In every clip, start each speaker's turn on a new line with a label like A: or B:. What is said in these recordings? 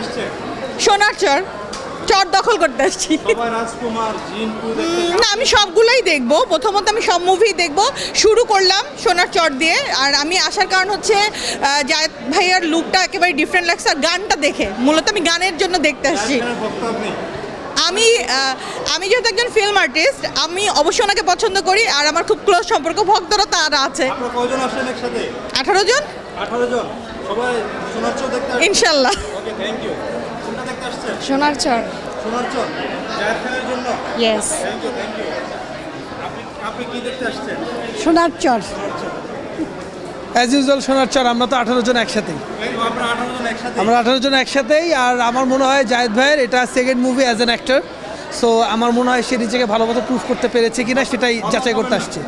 A: আসছে।
B: সোনার চর চর দখল করতে আসছি। না আমি সবগুলোই দেখব। প্রথমত আমি সব মুভি দেখব। শুরু করলাম সোনার চর দিয়ে। আর আমি আসার কারণ হচ্ছে জায়েদ ভাইয়ার লুকটা একেবারে ডিফারেন্ট লাগছে। আর গানটা দেখে মূলত আমি গানের জন্য দেখতে আসছি। আমি আমি যেহেতু একজন ফিল্ম আর্টিস্ট আমি অবশ্যই ওনাকে পছন্দ করি। আর আমার খুব ক্লোজ সম্পর্ক ভক্তরা তার আছে। আঠারো জন?
A: আঠারো জন।
B: ইনশাল্লাহ।
A: থ্যাংক ইউ কোনটা দেখতে আসছেন?
C: সোনার চর।
A: সোনার চর? জায়েদ খানের জন্য?
C: Yes
A: thank you thank you আপনি আপনি কি দেখতে আসছেন?
C: সোনার চর।
D: অ্যাজ ইউজুয়াল শোনার চর আমরা তো আঠারো জন একসাথেই।
A: আপনারা আঠারো জন একসাথে
D: আমরা আঠারো জন একসাথেই আর আমার মনে হয় জায়েদ ভাইয়ের এটা second movie as an actor so আমার মনে হয় সে নিজেকে ভালো মতো প্রুভ করতে পেরেছে কিনা সেটাই যাচাই করতে আসছে।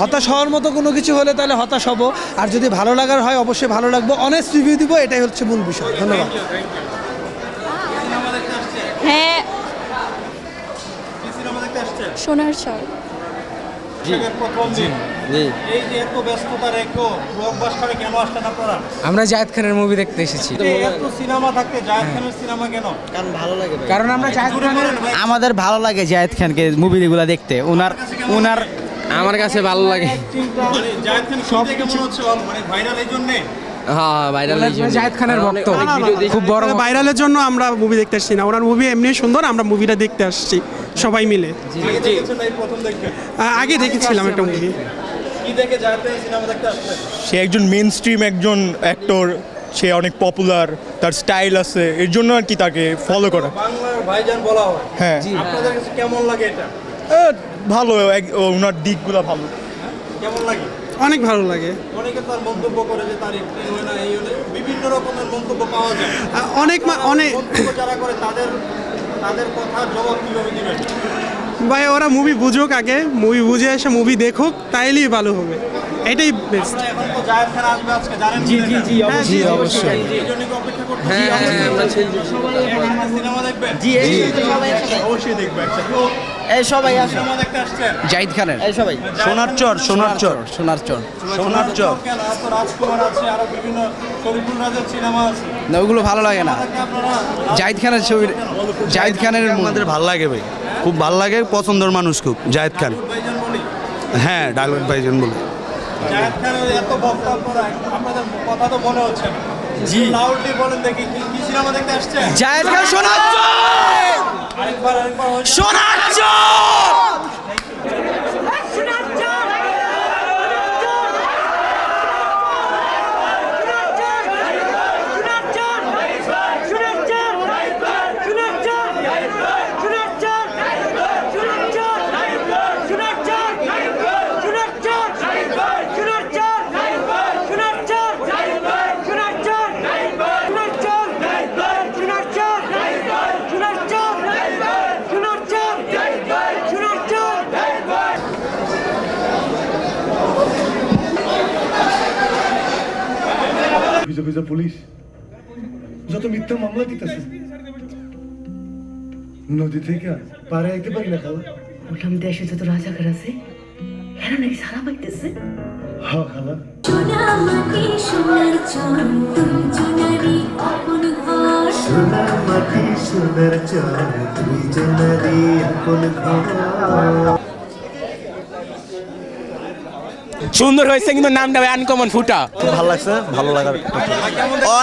D: হতাশ হওয়ার মতো কোনো কিছু হলে তাহলে হতাশ হব। আর যদি ভালো লাগার হয় অবশ্যই ভালো লাগবো। অনেস্ট রিভিউ দিব এটাই হচ্ছে মূল বিষয়। ধন্যবাদ।
C: হ্যাঁ। সোনার চর
E: আমরা জায়েদ খানের মুভি দেখতে এসেছি।
A: সিনেমা থাকতে জায়েদ সিনেমা কেন?
E: কারণ আমরা
A: ভাই।
F: আমাদের ভালো লাগে জায়েদ খানকে মুভিগুলো দেখতে। ওনার ওনার
E: আমার কাছে ভালো লাগে।
A: মানে সব দেখে মনে হচ্ছে ভালো, মানে ভাইরাল এই জন্যে
E: হ্যাঁ ভাইরাল জায়েদ খানের খুব বড়
G: ভাইরালের জন্য আমরা মুভি দেখতে আসছি না। ওনার মুভি এমনি সুন্দর আমরা মুভিটা দেখতে আসছি সবাই মিলে।
A: আগে এই
G: দেখেছিলাম একটা মুভি
A: কি দেখে জায়েদ খানের সিনেমা দেখতে আসছেন?
H: সে একজন মেন স্ট্রিম একজন অ্যাক্টর সে অনেক পপুলার তার স্টাইল আছে এর জন্য আর কি তাকে ফলো করা।
A: বাংলার ভাইজান বলা হয়।
H: হ্যাঁ।
A: আপনাদের কাছে কেমন লাগে এটা?
H: ভালো ওনার দিকগুলো ভালো।
A: কেমন লাগে?
G: অনেক ভালো লাগে।
A: অনেকে তার মন্তব্য করে যে তার একটি হয় না এই হলে বিভিন্ন রকমের মন্তব্য পাওয়া যায়।
G: অনেক মা- অনেক
A: যারা করে তাদের তাদের কথার জবাব কীভাবে দিবেন?
G: ভাই ওরা মুভি বুঝুক আগে মুভি বুঝে এসে মুভি দেখুক তাইলেই ভালো হবে। এটাই বেস্ট
A: আপনারা এখন তো জায়েদ খান আসবে আজকে জানেন জি জি জি
G: জি অবশ্যই।
A: এই জন্য কি অপেক্ষা করতে
E: হ্যাঁ হ্যাঁ আমরা
A: সিনেমা দেখবেন?
F: জি এই সবাই জাহিদ খানের। এই সবাই।
H: সোনার চর সোনার চর।
F: সোনার চর
A: সোনার চক কেন এত রাজকুমার আছে আরও বিভিন্ন শরীফুল রাজের সিনেমা আছে।
F: না ওগুলো ভালো লাগে না। জাহিদ খানের ছবি জাহিদ খানের
I: আমাদের ভালো লাগে ভাই। খুব ভালো লাগে পছন্দের মানুষ খুব জায়েদ খান। হ্যাঁ ডায়লগ ভাইজন বলে।
A: খানের এত ভক্ত আপনারা আপনাদের কথা তো মনে হচ্ছে জি। লাউডলি বলেন দেখি কি কি সিনেমা দেখতে আসছেন?
F: জায়েদ খান সোনার
A: আরেকবার
J: খুঁজে খুঁজে পুলিশ। যত মিথ্যা মামলা দিতেছে। নদী থেকে পারে আইতে পারি না খালা।
C: বললাম দেশে যত রাজাকার আছে এরা নাকি সারা পাইতেছে।
J: হ খালা।
K: সোনার চর তুই জোনারি আপন ঘর
J: সোনার মাটি সোনার চাল তুই জনারি আপন ঘর
E: সুন্দর হয়েছে কিন্তু নামটা আনকমন ফুটা।
I: ভালো লাগছে, ভালো লাগার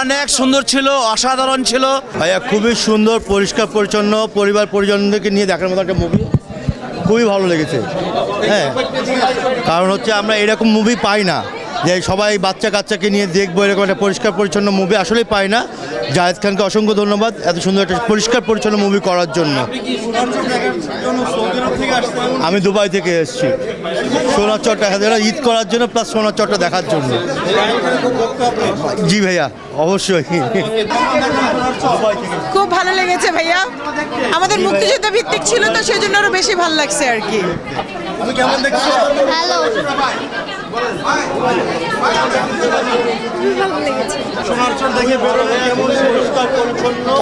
I: অনেক সুন্দর ছিল, অসাধারণ ছিল। ভাইয়া, খুবই সুন্দর, পরিষ্কার, পরিচ্ছন্ন, পরিবার, পরিজনদেরকে নিয়ে দেখার মতো একটা মুভি খুবই ভালো লেগেছে। হ্যাঁ কারণ হচ্ছে আমরা এরকম মুভি পাই না। যে সবাই বাচ্চা কাচ্চাকে নিয়ে দেখব এরকম একটা পরিষ্কার পরিচ্ছন্ন মুভি আসলেই পাই না। জায়েদ খানকে অসংখ্য ধন্যবাদ এত সুন্দর একটা পরিষ্কার পরিচ্ছন্ন মুভি করার জন্য। আমি দুবাই থেকে এসেছি। সোনার চরটা দেখার ঈদ করার জন্য প্লাস সোনার চরটা দেখার জন্য। জি ভাইয়া অবশ্যই।
B: খুব ভালো লেগেছে ভাইয়া। আমাদের মুক্তিযুদ্ধ ভিত্তিক ছিল তো সেই জন্য আরও বেশি ভালো লাগছে আর কি।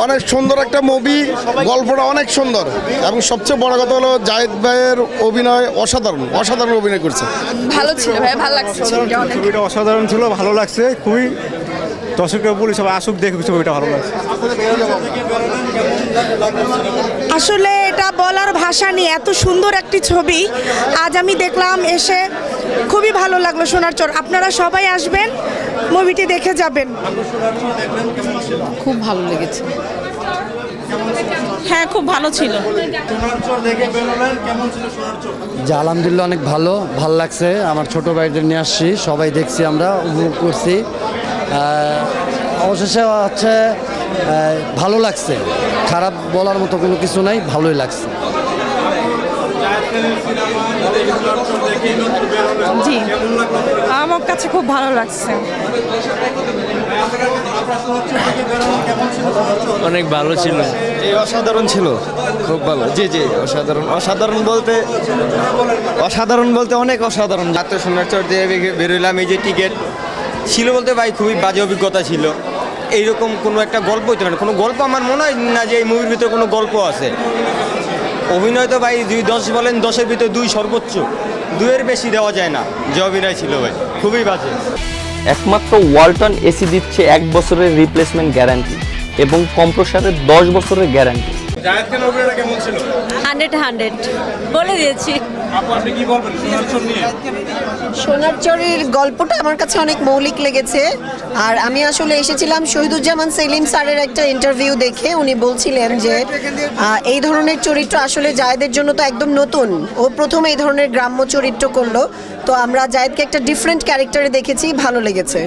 J: অনেক সুন্দর একটা মুভি গল্পটা অনেক সুন্দর। এবং সবচেয়ে বড় কথা হলো জাহিদ ভাইয়ের অভিনয় অসাধারণ অসাধারণ অভিনয় করছে।
C: ভালো ছিল ভাই ভালো লাগছে ছবিটা
H: অসাধারণ ছিল ভালো লাগছে খুবই
L: দর্শকের বলি সবাই আসুক দেখুক ছবিটা ভালো লাগছে।
M: আসলে এটা বলার ভাষা নিয়ে এত সুন্দর একটি ছবি আজ আমি দেখলাম এসে খুবই ভালো লাগল সোনার চর। আপনারা সবাই আসবেন মুভিটি দেখে যাবেন।
N: খুব ভালো লেগেছে।
M: হ্যাঁ খুব ভালো ছিল।
E: যে আলহামদুলিল্লাহ অনেক ভালো ভালো লাগছে। আমার ছোট ভাইদের নিয়ে আসছি সবাই দেখছি আমরা উপভোগ করছি। অবশেষে হচ্ছে ভালো লাগছে। খারাপ বলার মতো কোনো কিছু নাই ভালোই লাগছে।
M: জি আমার কাছে খুব ভালো লাগছে।
E: অনেক ভালো ছিল। অসাধারণ ছিল। খুব ভালো। জি জি অসাধারণ। অসাধারণ বলতে অসাধারণ বলতে অনেক অসাধারণ।
F: এত সোনার চর দিয়ে বেরোলাম এই যে টিকিট। ছিল বলতে ভাই খুবই বাজে অভিজ্ঞতা ছিল। এইরকম কোনো একটা গল্প হইতে পারে। কোনো গল্প আমার মনে হয় না যে এই মুভির ভিতরে কোনো গল্প আছে। অভিনয় তো ভাই দুই দশ বলেন, দশের ভিতরে দুই সর্বোচ্চ। দুয়ের বেশি দেওয়া যায় না, যে অভিনয় ছিল ভাই। খুবই বাজে।
E: একমাত্র ওয়ালটন এসি দিচ্ছে এক বছরের রিপ্লেসমেন্ট গ্যারান্টি এবং কম্প্রসারের দশ বছরের গ্যারান্টি
A: জায়েদ খানের অভিনয়টা কেমন ছিল?
M: Hundred hundred. বলে দিয়েছি।
A: আপু আপনি কি বলবেন? সোনার চর নিয়ে?
M: সোনার চরের গল্পটা আমার কাছে অনেক মৌলিক লেগেছে। আর আমি আসলে এসেছিলাম শহীদুজ্জামান সেলিম স্যারের একটা ইন্টারভিউ দেখে। উনি বলছিলেন যে এই ধরনের চরিত্র আসলে জায়েদের জন্য তো একদম নতুন। ও প্রথম এই ধরনের গ্রাম্য চরিত্র করল। তো আমরা জায়েদকে একটা ডিফারেন্ট ক্যারেক্টারে দেখেছি ভালো লেগেছে।